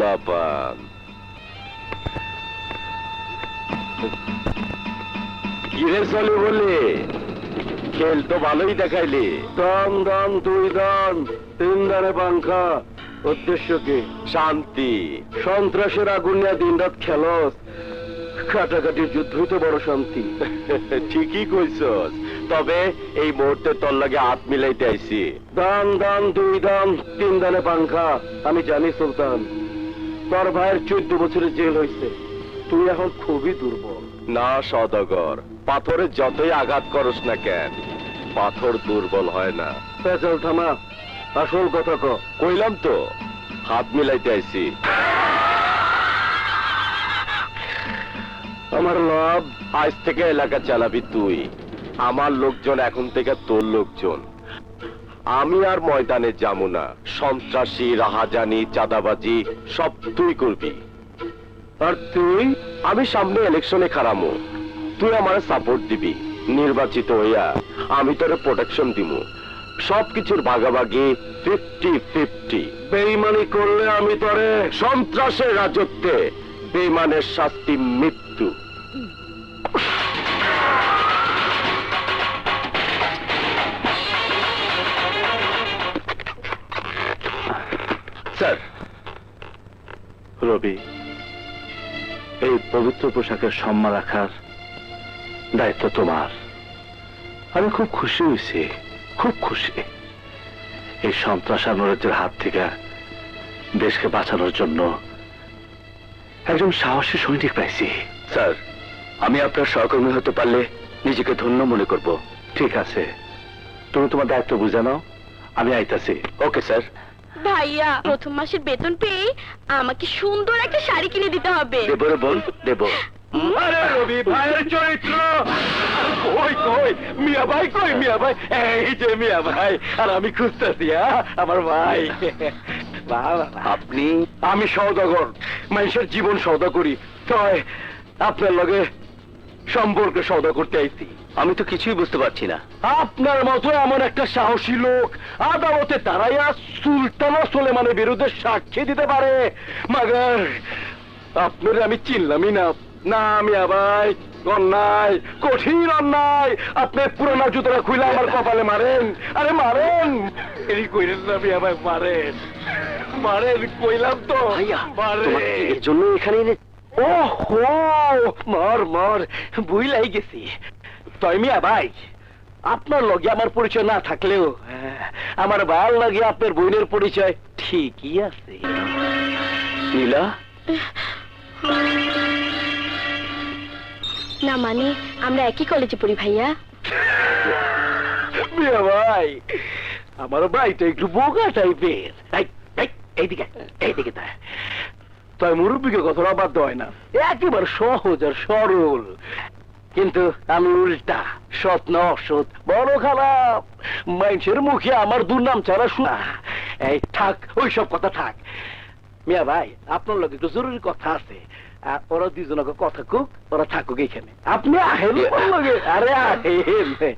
পোলাপান কিরে চলে বলে, খেল তো ভালোই দেখাইলি। দান দান দুই দান তিন দানে পাংখা, উদ্দেশ্য কি? শান্তি। সন্ত্রাসের আগুন নিয়ে দিন রাত খেলস। কাটাকাটির যুদ্ধই তো বড় শান্তি। ঠিকই কইছস। তবে এই মুহূর্তে তোর লাগে হাত মিলাইতে আইছি। দান দান দুই দান তিন দানে পাংখা, আমি জানি সুলতান। তোর ভাইয়ের চোদ্দ বছরের জেল হয়েছে তুই এখন খুবই দুর্বল। না সদাগর পাথরে যতই আঘাত করস না কেন পাথর দুর্বল হয় না। পেঁচাল থামা। আসল কথা ক। কইলাম তো হাত মিলাইতে আইছি। আমার লাভ? আজ থেকে এলাকা চালাবি তুই। আমার লোকজন এখন থেকে তোর লোকজন। আমি আর ময়দানে যাব না। সন্ত্রাসী, রাহাজানি, চাঁদাবাজি, সব তুই করবি। আর তুই? আমি সামনে ইলেকশনে খারামো। তুই আমার সাপোর্ট দিবি। নির্বাচিত হইয়া আমি তোরে প্রোটেকশন দিমু। সবকিছুর ভাগাভাগি ফিফটি ফিফটি বেইমানি করলে আমি তোরে সন্ত্রাসের রাজত্বে। বেমানের শাস্তি মৃত্যু। স্যার। রবি এই পবিত্র পোশাকের সম্মান রাখার দায়িত্ব তোমার। আমি খুব খুশি হয়েছি খুব খুশি। এই সন্ত্রাস আর নৈরাজ্যের হাত থেকে দেশকে বাঁচানোর জন্য একজন সাহসী সৈনিক পাইছি। স্যার আমি আপনার সহকর্মী হতে পারলে নিজেকে ধন্য মনে করব। ঠিক আছে। তুমি তোমার দায়িত্ব বুঝে নাও আমি আইতাছি। Okay sir. ভাইয়া প্রথম মাসের বেতন পেয়ে আমাকে সুন্দর একটা শাড়ি কিনে দিতে হবে। দেব রে বোন দেব। আরে রবি ভাইয়ের চরিত্র। কই কই? মিয়া ভাই কই মিয়া ভাই? এই যে মিয়া ভাই আর আমি খুঁজতেছি আমার ভাই। বাবা, আপনি? আমি সৌদাগর মানুষের জীবন সৌদা করি। তয় আপনার লগে সম্পর্ক সৌদা করতে আইছি। আমি তো কিছুই বুঝতে পারছি না। আপনার মতো এমন একটা সাহসী লোক আদালতে দাঁড়াইয়া সুলতানা সোলেমানের বিরুদ্ধে সাক্ষী দিতে পারে। মাগার আপনার আমি চিনলামই না। না মিয়া ভাই অন্যায় কঠিন অন্যায়। আপনি পুরোনো জুতোটা খুলে আমার কপালে মারেন। আরে মারেন! এই কইলেন না মিয়া ভাই মারেন। মারেন কইলাম তো। মারেন। জন্য এখানে ও হো মর মর বুইলাই গেছি। তাই মিয়া ভাই আপনার লগে আমার পরিচয় না থাকলেও আমার ভাইয়ের লগে আপনার বোনের পরিচয় ঠিকই আছে। নীলা না মানে আমরা একই কলেজে পড়ি ভাইয়া। মিয়া ভাই আমার ভাইটা একটু বোকা টাইপের এই, এই, এইদিকে এইদিকে তাই তাই মুরব্বীকে কথাটা বাদ হয় না। একেবারে সহজ আর সরল। কিন্তু আমি উল্টা, সৎ না অসৎ, বড় খারাপ। মানুষের মুখে আমার দুর্নাম ছাড়া শোনা। এই থাক ওই সব কথা থাক। মিয়া ভাই, আপনার লোক একটু জরুরি কথা আছে। ওরা দুজনকে কথা কুক ওরা থাকুক এখানে। আপনি আহেন লগে। আরে আহেন।